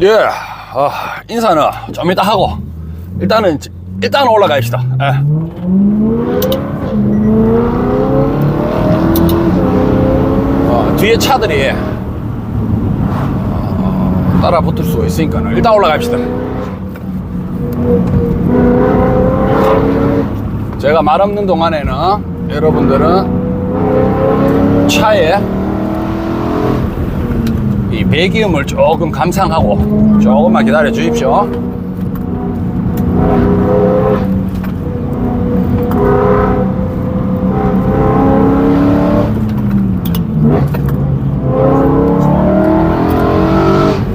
예, 아, 인사는 좀 이따 하고 일단은 일단 올라가봅시다. 예. 어, 뒤에 차들이 어, 따라 붙을 수가 있으니까 일단 올라갑시다. 제가 말 없는 동안에는 여러분들은 차에 이 배기음을 조금 감상하고 조금만 기다려 주십시오.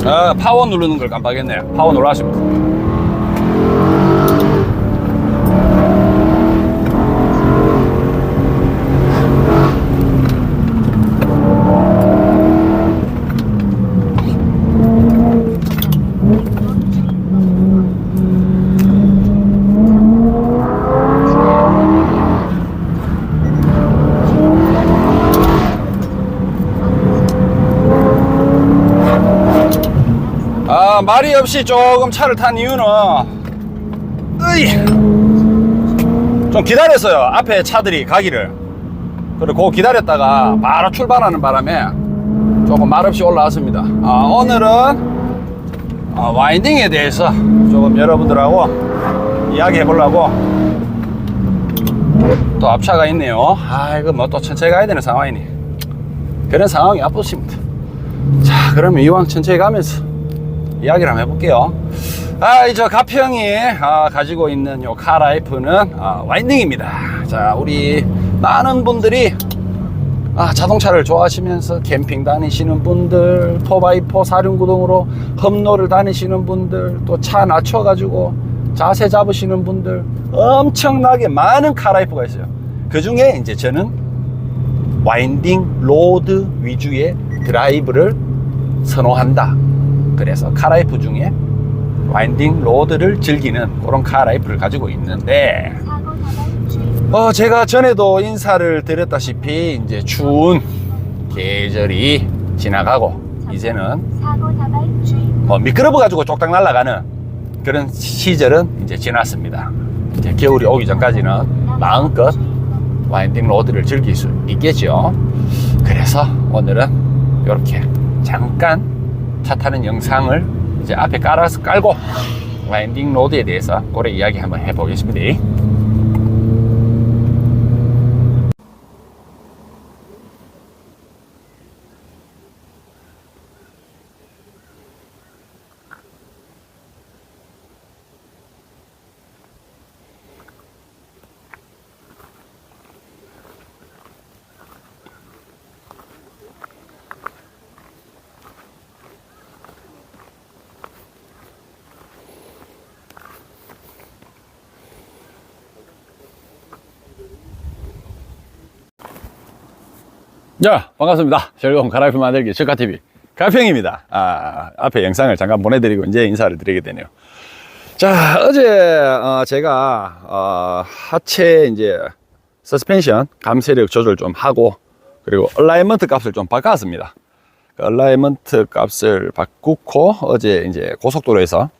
아, 파워 누르는 걸 깜빡했네요. 파워 눌러하시면 됩니다. 아, 말이 없이 조금 차를 탄 이유는, 으이! 좀 기다렸어요. 앞에 차들이 가기를. 그리고 기다렸다가 바로 출발하는 바람에 조금 말없이 올라왔습니다. 아, 오늘은 아, 와인딩에 대해서 조금 여러분들하고 이야기해 보려고 또 앞차가 있네요. 아, 이거 뭐 또 천천히 가야 되는 상황이니. 그런 상황이 앞붙습니다. 자, 그러면 이왕 천천히 가면서 이야기를 한번 해볼게요. 아, 이저 가평이 아, 가지고 있는 요 카라이프는 아, 와인딩입니다. 자, 우리 많은 분들이 아, 자동차를 좋아하시면서 캠핑 다니시는 분들, 포바이포 사륜구동으로 험로를 다니시는 분들, 또 차 낮춰가지고 자세 잡으시는 분들, 엄청나게 많은 카라이프가 있어요. 그 중에 이제 저는 와인딩 로드 위주의 드라이브를 선호한다. 그래서 카라이프 중에 와인딩 로드를 즐기는 그런 카라이프를 가지고 있는데 어 제가 전에도 인사를 드렸다시피 이제 추운 계절이 지나가고 이제는 뭐 미끄러워 가지고 쪽딱 날아가는 그런 시절은 이제 지났습니다. 이제 겨울이 오기 전까지는 마음껏 와인딩 로드를 즐길 수 있겠죠. 그래서 오늘은 이렇게 잠깐 차 타는 영상을 이제 앞에 깔아서 깔고 와인딩 로드에 대해서 고래 이야기 한번 해보겠습니다. 자, 반갑습니다. 즐거운 가라이프 만들기 가TV 가평입니다. 아, 앞에 영상을 잠깐 보내드리고 이제 인사를 드리게 되네요. 자, 어제, 어, 제가, 어, 하체 이제 서스펜션 감세력 조절 좀 하고 그리고 얼라이먼트 값을 좀 바꿨습니다. 그 얼라이먼트 값을 바꾸고 어제 이제 고속도로에서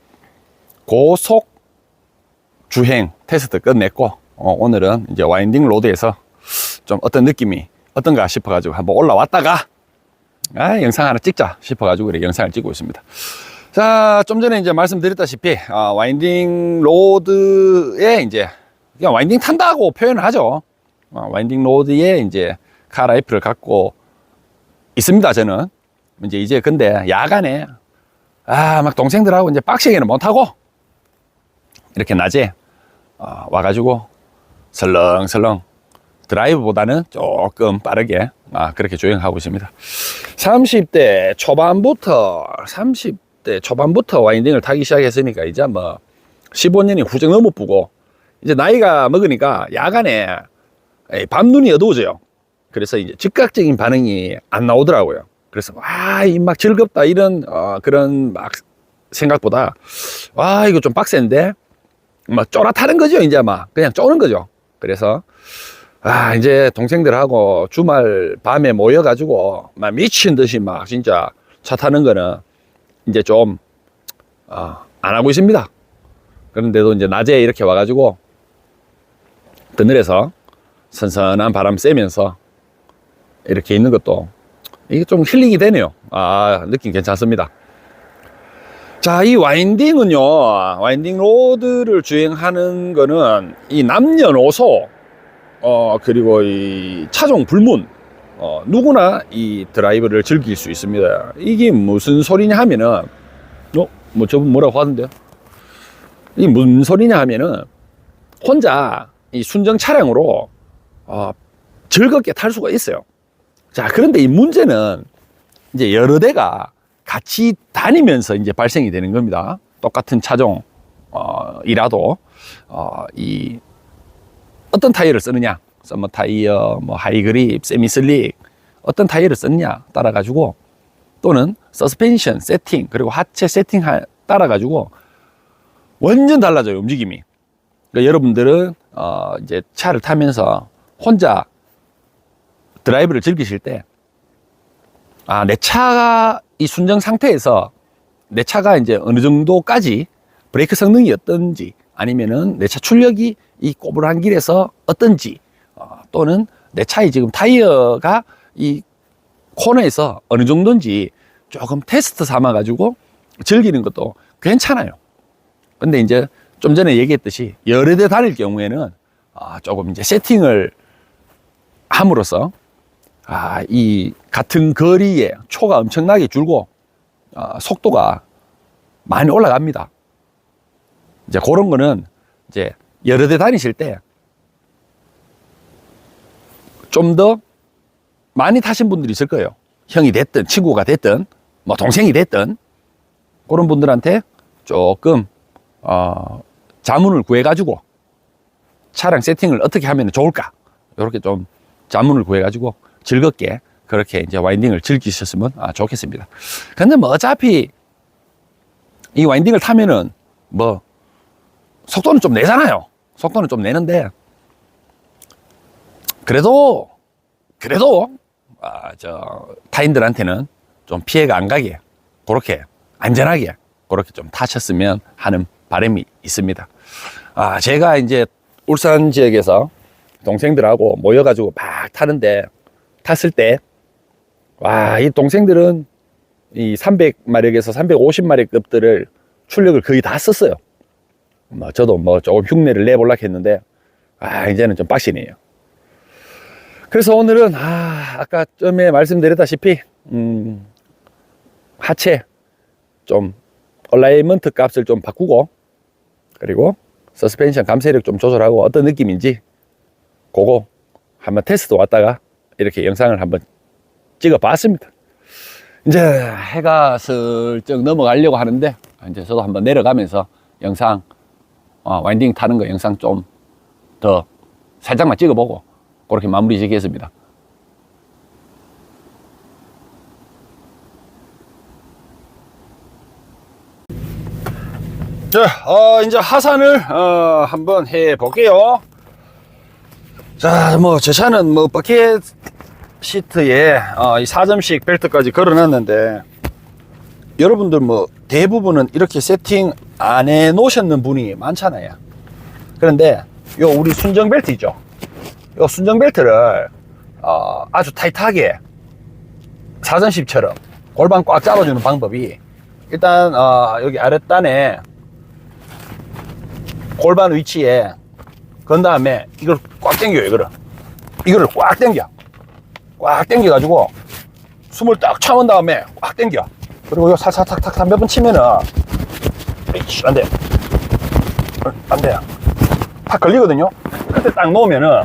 고속 주행 테스트 끝냈고 어, 오늘은 이제 와인딩 로드에서 좀 어떤 느낌이 어떤가 싶어가지고 한번 올라왔다가 아, 영상 하나 찍자 싶어가지고 이렇게 영상을 찍고 있습니다. 자, 좀 전에 이제 말씀드렸다시피 아, 와인딩 로드에 이제 그냥 와인딩 탄다고 표현을 하죠. 아, 와인딩 로드에 이제 카라이프를 갖고 있습니다. 저는 이제 이제 근데 야간에 아 막 동생들하고 이제 빡시게는 못 하고 이렇게 낮에 어, 와가지고 설렁설렁 드라이브보다는 조금 빠르게 아, 그렇게 주행하고 있습니다. 30대 초반부터 30대 초반부터 와인딩을 타기 시작했으니까 이제 뭐 15년이 훌쩍 넘어쁘고 이제 나이가 먹으니까 야간에 이 밤눈이 어두워져요. 그래서 이제 즉각적인 반응이 안 나오더라고요. 그래서 와, 이 막 즐겁다 이런 어, 그런 막 생각보다 와, 이거 좀 빡센데 막 쫄아타는 거죠, 이제 막 그냥 쪼는 거죠. 그래서 아, 이제 동생들하고 주말 밤에 모여가지고 막 미친 듯이 막 진짜 차 타는 거는 이제 좀 어, 안 하고 있습니다. 그런데도 이제 낮에 이렇게 와가지고 그늘에서 선선한 바람 쐬면서 이렇게 있는 것도 이게 좀 힐링이 되네요. 아, 느낌 괜찮습니다. 자, 이 와인딩은요, 와인딩 로드를 주행하는 거는 이 남녀노소, 어, 그리고 이 차종 불문, 어, 누구나 이 드라이브를 즐길 수 있습니다. 이게 무슨 소리냐 하면은, 어, 뭐 저분 뭐라고 하던데요? 이게 무슨 소리냐 하면은, 혼자 이 순정 차량으로, 어, 즐겁게 탈 수가 있어요. 자, 그런데 이 문제는 이제 여러 대가 같이 다니면서 이제 발생이 되는 겁니다. 똑같은 차종, 어, 이라도, 어, 이, 어떤 타이어를 쓰느냐. 서머 타이어, 뭐 하이그립, 세미슬릭, 어떤 타이어를 쓰느냐 따라 가지고 또는 서스펜션 세팅, 그리고 하체 세팅 따라 가지고 완전 달라져요, 움직임이. 그러니까 여러분들은, 어, 이제 차를 타면서 혼자 드라이브를 즐기실 때, 아, 내 차가 이 순정 상태에서 내 차가 이제 어느 정도까지 브레이크 성능이 어떤지 아니면은 내 차 출력이 이 꼬불한 길에서 어떤지 어, 또는 내 차의 지금 타이어가 이 코너에서 어느 정도인지 조금 테스트 삼아 가지고 즐기는 것도 괜찮아요. 근데 이제 좀 전에 얘기했듯이 여러 대 다닐 경우에는 아, 조금 이제 세팅을 함으로써 아, 이 같은 거리에 초가 엄청나게 줄고 아, 속도가 많이 올라갑니다. 이제 그런 거는 이제 여러 대 다니실 때 좀 더 많이 타신 분들이 있을 거예요. 형이 됐든 친구가 됐든 뭐 동생이 됐든 그런 분들한테 조금 어, 자문을 구해 가지고 차량 세팅을 어떻게 하면 좋을까 이렇게 좀 자문을 구해 가지고 즐겁게 그렇게 이제 와인딩을 즐기셨으면 아, 좋겠습니다. 근데 뭐 어차피 이 와인딩을 타면은 뭐 속도는 좀 내잖아요. 속도는 좀 내는데 그래도 그래도 아, 저 타인들한테는 좀 피해가 안 가게 그렇게 안전하게 그렇게 좀 타셨으면 하는 바람이 있습니다. 아, 제가 이제 울산 지역에서 동생들하고 모여가지고 막 타는데 탔을 때, 와, 이 동생들은 이 300마력에서 350마력급들을 출력을 거의 다 썼어요. 뭐, 저도 뭐 조금 흉내를 내보려고 했는데, 아, 이제는 좀 빡시네요. 그래서 오늘은, 아, 아까 처음에 말씀드렸다시피, 음, 하체 좀 얼라이먼트 값을 좀 바꾸고, 그리고 서스펜션 감쇄력 좀 조절하고 어떤 느낌인지, 그거 한번 테스트 왔다가 이렇게 영상을 한번 찍어 봤습니다. 이제 해가 슬쩍 넘어가려고 하는데 이제 저도 한번 내려가면서 영상 어, 와인딩 타는 거 영상 좀 더 살짝만 찍어보고 그렇게 마무리 짓겠습니다. 자, 어, 이제 하산을 어, 한번 해 볼게요. 자, 뭐, 제 차는 뭐, 버켓 시트에, 어, 이 4점씩 벨트까지 걸어놨는데, 여러분들 뭐, 대부분은 이렇게 세팅 안 해 놓으셨는 분이 많잖아요. 그런데, 요, 우리 순정 벨트 있죠? 요 순정 벨트를, 어, 아주 타이트하게, 4점씩처럼 골반 꽉 잡아주는 방법이, 일단, 어, 여기 아랫단에, 골반 위치에, 건 다음에 이걸 꽉 당겨요 이거를 이거를 꽉 당겨 꽉 당겨 가지고 숨을 딱 참은 다음에 꽉 당겨 그리고 이거 살살탁탁탁 몇번 치면은 에이씨 안돼 안돼 탁 걸리거든요 그때 딱 놓으면은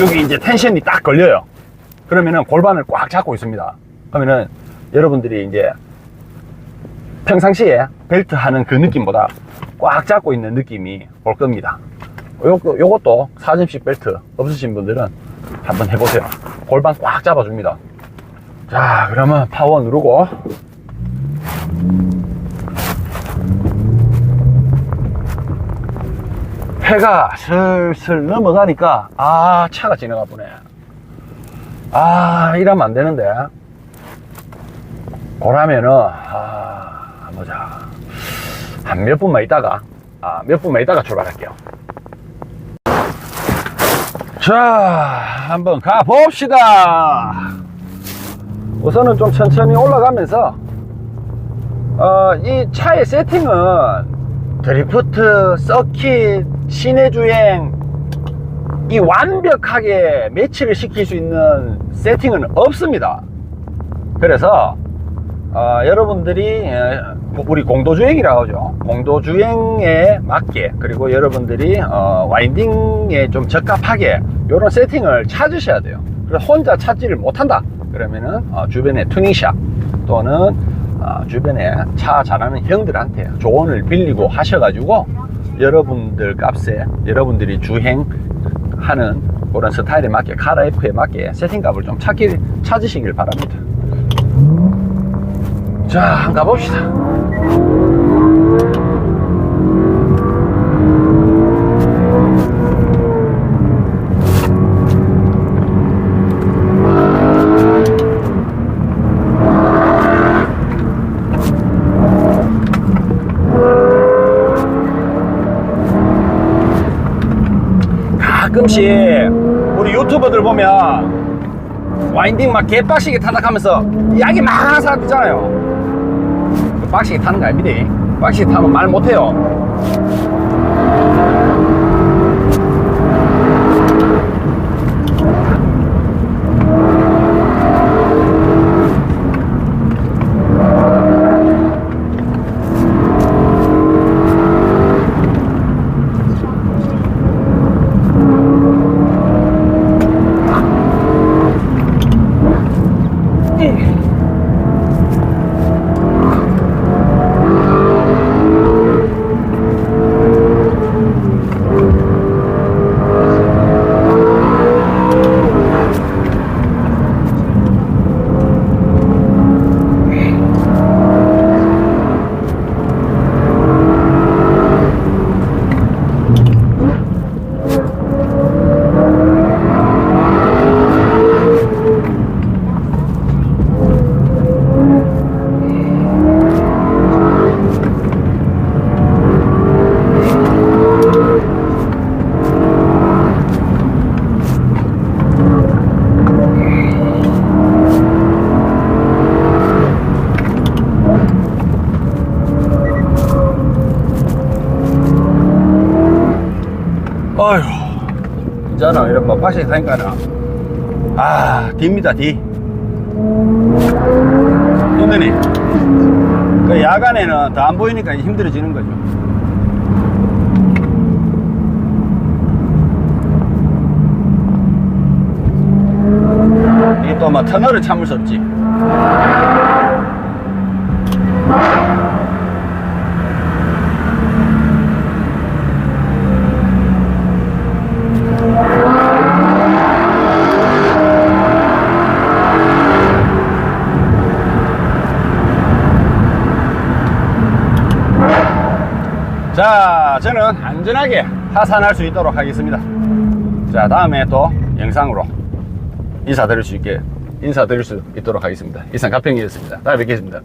여기 이제 텐션이 딱 걸려요 그러면은 골반을 꽉 잡고 있습니다 그러면은 여러분들이 이제 평상시에 벨트 하는 그 느낌보다 꽉 잡고 있는 느낌이 올 겁니다. 요, 요것도 4점씩 벨트 없으신 분들은 한번 해보세요. 골반 꽉 잡아줍니다. 자, 그러면 파워 누르고. 해가 슬슬 넘어가니까, 아, 차가 지나가 보네. 아, 이러면 안 되는데. 그러면은, 아, 보자. 한 몇 분만 있다가, 아, 몇 분만 있다가 출발할게요. 자, 한번 가봅시다. 우선은 좀 천천히 올라가면서, 어, 이 차의 세팅은 드리프트, 서킷, 시내 주행, 이 완벽하게 매치를 시킬 수 있는 세팅은 없습니다. 그래서 어, 여러분들이 에, 우리 공도주행이라고 하죠. 공도주행에 맞게 그리고 여러분들이 어, 와인딩에 좀 적합하게 이런 세팅을 찾으셔야 돼요. 그래서 혼자 찾지를 못한다. 그러면은 어, 주변에 투닝샵 또는 어, 주변에 차 잘하는 형들한테 조언을 빌리고 하셔가지고 여러분들 값에 여러분들이 주행하는 그런 스타일에 맞게 카라이프에 맞게 세팅값을 좀 찾기, 찾으시길 바랍니다. 자, 한번 가봅시다. 가끔씩 우리 유튜버들 보면 와인딩 막 개빡시게 타닥하면서 이야기 막 하는 사람 있잖아요. 그 빡시게 타는 거 아닙니다. 빡시게 타면 말 못해요. 어휴, 빡시게 타니까는 아, 뒤입니다, 뒤. 힘드네. 그 야간에는 더안 보이니까 힘들어지는 거죠. 이게 또뭐 터널을 참을 수 없지. 저는 안전하게 하산할 수 있도록 하겠습니다. 자, 다음에 또 영상으로 인사드릴 수 있게, 인사드릴 수 있도록 하겠습니다. 이상 가평이었습니다. 다음에 뵙겠습니다.